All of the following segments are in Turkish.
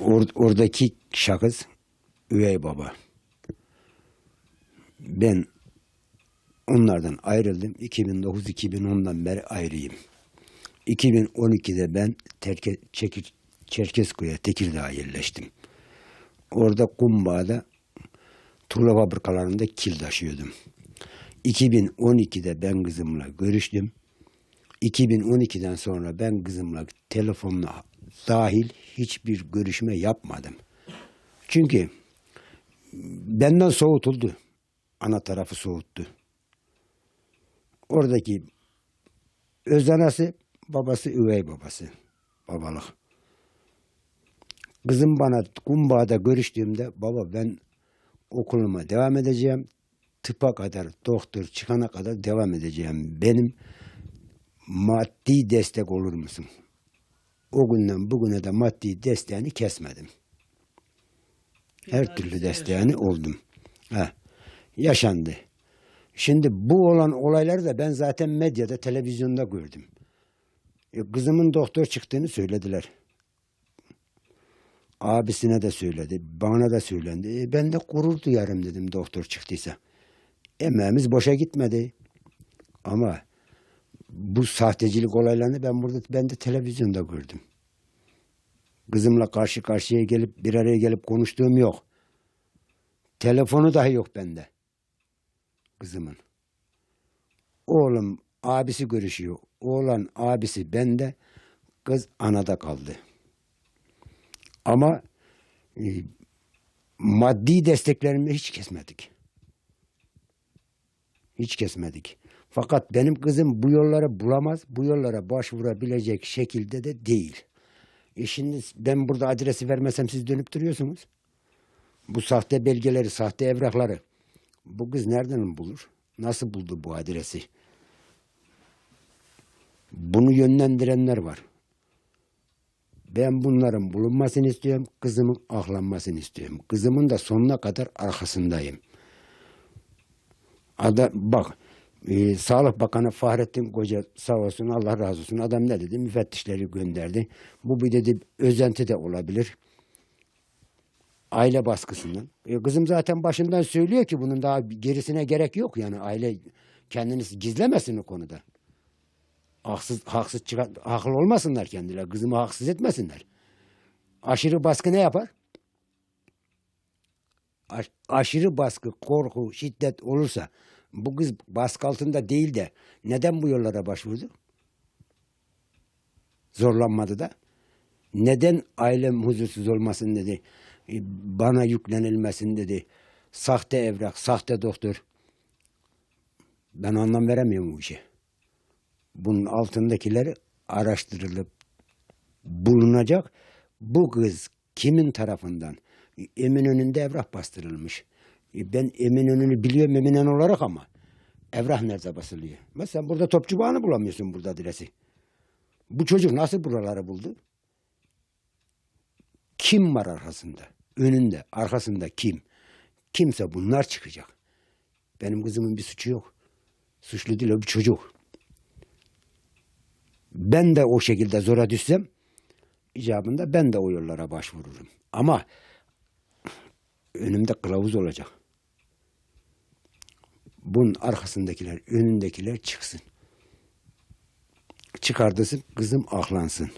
Or- oradaki şahıs üvey baba. Ben onlardan ayrıldım. 2009-2010'dan beri ayrıyım. 2012'de ben Terke, Çekir, Çerkezköy'e, Tekirdağ'a yerleştim. Orada Kumbağa'da tuğla fabrikalarında kil taşıyordum. 2012'de ben kızımla görüştüm. 2012'den sonra ben kızımla telefonla dahil hiçbir görüşme yapmadım. Çünkü benden soğutuldu. Ana tarafı soğuttu. Oradaki öz anası, babası üvey babası. Babalık. Kızım bana Kumbağa'da görüştüğümde baba ben okuluma devam edeceğim. Tıpa kadar doktor çıkana kadar devam edeceğim. Benim maddi destek olur musun? O günden bugüne de maddi desteğini kesmedim. Her türlü desteğini oldum. Ha, yaşandı. Şimdi bu olan olayları da ben zaten medyada, televizyonda gördüm. E, kızımın doktor çıktığını söylediler. Abisine de söyledi, bana da söylendi. E, ben de gurur duyarım dedim doktor çıktıysa. Emeğimiz boşa gitmedi. Ama bu sahtecilik olaylarını ben burada ben de televizyonda gördüm. Kızımla karşı karşıya gelip bir araya gelip konuştuğum yok. Telefonu dahi yok bende. Kızımın. Oğlum abisi görüşüyor. Oğlan abisi bende. Kız anada kaldı. Ama e, maddi desteklerimi hiç kesmedik. Hiç kesmedik. Fakat benim kızım bu yolları bulamaz, bu yollara başvurabilecek şekilde de değil. E şimdi ben burada adresi vermesem siz dönüp duruyorsunuz. Bu sahte belgeleri, sahte evrakları. Bu kız nereden bulur? Nasıl buldu bu adresi? Bunu yönlendirenler var. Ben bunların bulunmasını istiyorum. Kızımın ahlanmasını istiyorum. Kızımın da sonuna kadar arkasındayım. Ada, bak e, Sağlık Bakanı Fahrettin Koca sağ olsun Allah razı olsun adam ne dedi müfettişleri gönderdi. Bu bir dedi özenti de olabilir. Aile baskısından. E, kızım zaten başından söylüyor ki bunun daha gerisine gerek yok yani aile kendini gizlemesin o konuda. Haksız, haksız çıkan, haklı olmasınlar kendileri. Kızımı haksız etmesinler. Aşırı baskı ne yapar? Aş- aşırı baskı, korku, şiddet olursa bu kız baskı altında değil de neden bu yollara başvurdu? Zorlanmadı da. Neden ailem huzursuz olmasın dedi. e, Bana yüklenilmesin dedi. Sahte evrak, sahte doktor. Ben anlam veremiyorum bu işe. Bunun altındakileri araştırılıp bulunacak. Bu kız kimin tarafından? Eminönü'nde evrak bastırılmış. E, Ben Eminönü'nü biliyorum Eminönü olarak ama evrak nerede basılıyor? Mesela burada topçu bağını bulamıyorsun burada adresi. Bu çocuk nasıl buraları buldu? Kim var arkasında? Önünde, arkasında kim? Kimse bunlar çıkacak. Benim kızımın bir suçu yok. Suçlu değil o bir çocuk. Ben de o şekilde zora düşsem icabında ben de o yollara başvururum. Ama önümde kılavuz olacak. Bunun arkasındakiler, önündekiler çıksın. Çıkardırsın, kızım ahlansın.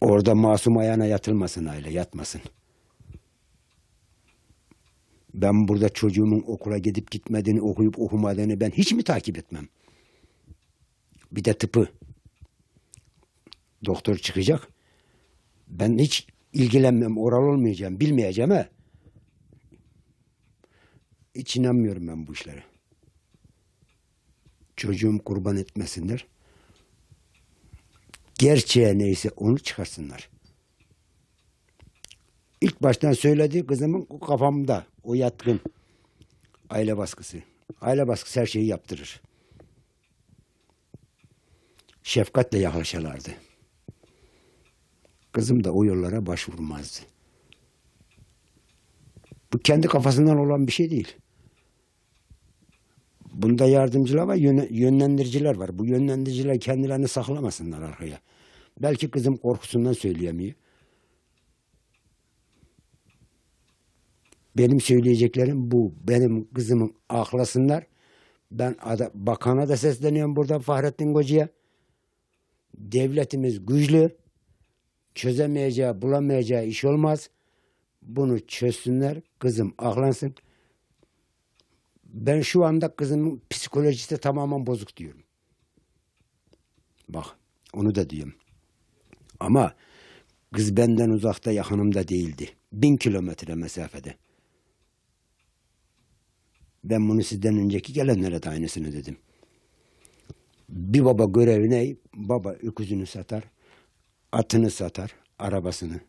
Orada masum ayağına yatılmasın aile, yatmasın. Ben burada çocuğumun okula gidip gitmediğini, okuyup okumadığını ben hiç mi takip etmem? Bir de tıpı. Doktor çıkacak. Ben hiç ilgilenmem, oral olmayacağım, bilmeyeceğim ha. Hiç inanmıyorum ben bu işlere. Çocuğum kurban etmesinler. Gerçeğe neyse onu çıkarsınlar. İlk baştan söylediği kızımın o kafamda, o yatkın. Aile baskısı. Aile baskısı her şeyi yaptırır. Şefkatle yaklaşırlardı. Kızım da o yollara başvurmazdı. Bu kendi kafasından olan bir şey değil. Bunda yardımcılar var, yönlendiriciler var. Bu yönlendiriciler kendilerini saklamasınlar arkaya. Belki kızım korkusundan söyleyemiyor. Benim söyleyeceklerim bu. Benim kızımın aklasınlar. Ben ada, bakana da sesleniyorum burada Fahrettin Koca'ya. Devletimiz güçlü. Çözemeyeceği, bulamayacağı iş olmaz. Bunu çözsünler. Kızım aklansın. Ben şu anda kızımın psikolojisi tamamen bozuk diyorum. Bak onu da diyorum. Ama kız benden uzakta yakınımda değildi. Bin kilometre mesafede. Ben bunu sizden önceki gelenlere de aynısını dedim. Bir baba görevi ne? Baba öküzünü satar, atını satar, arabasını,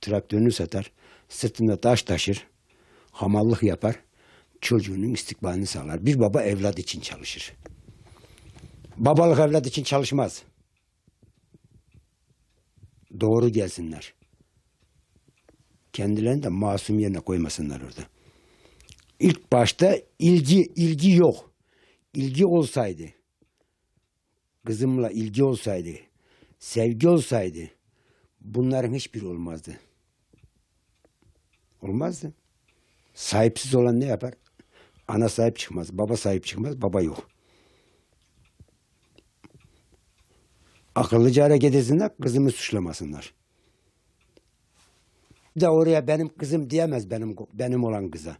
traktörünü satar, sırtında taş taşır, hamallık yapar, çocuğunun istikbalini sağlar. Bir baba evlat için çalışır. Babalık evlat için çalışmaz. Doğru gelsinler. Kendilerini de masum yerine koymasınlar orada. İlk başta ilgi ilgi yok. İlgi olsaydı, kızımla ilgi olsaydı, sevgi olsaydı bunların hiçbiri olmazdı. Olmazdı. Sahipsiz olan ne yapar? Ana sahip çıkmaz, baba sahip çıkmaz, baba yok. Akıllıca hareket etsinler, kızımı suçlamasınlar. Bir de oraya benim kızım diyemez benim benim olan kıza.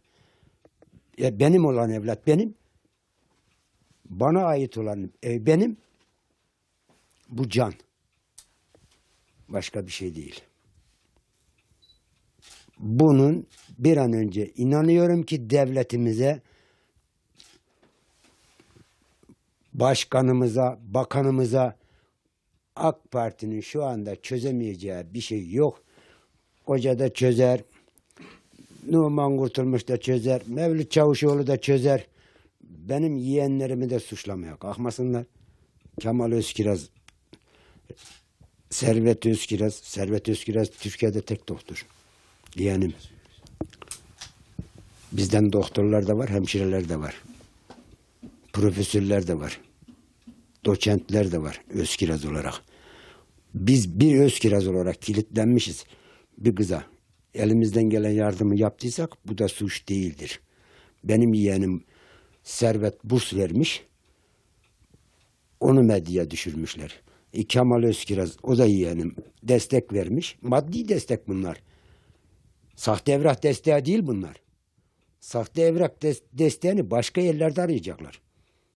Ya benim olan evlat benim. Bana ait olan ev benim. Bu can. Başka bir şey değil. Bunun bir an önce inanıyorum ki devletimize başkanımıza, bakanımıza AK Parti'nin şu anda çözemeyeceği bir şey yok. Koca da çözer. Numan Kurtulmuş da çözer. Mevlüt Çavuşoğlu da çözer. Benim yeğenlerimi de suçlamaya kalkmasınlar. Kemal Özkiraz, Servet Özkiraz, Servet Özkiraz Türkiye'de tek doktor. Yeğenim. Bizden doktorlar da var, hemşireler de var. Profesörler de var. Doçentler de var Özkiraz olarak. Biz bir Özkiraz olarak kilitlenmişiz bir kıza. Elimizden gelen yardımı yaptıysak bu da suç değildir. Benim yeğenim Servet burs vermiş. Onu medyaya düşürmüşler. E, Kemal Özkiraz o da yeğenim destek vermiş. Maddi destek bunlar. Sahte evrak desteği değil bunlar. Sahte evrak des- desteğini başka yerlerde arayacaklar.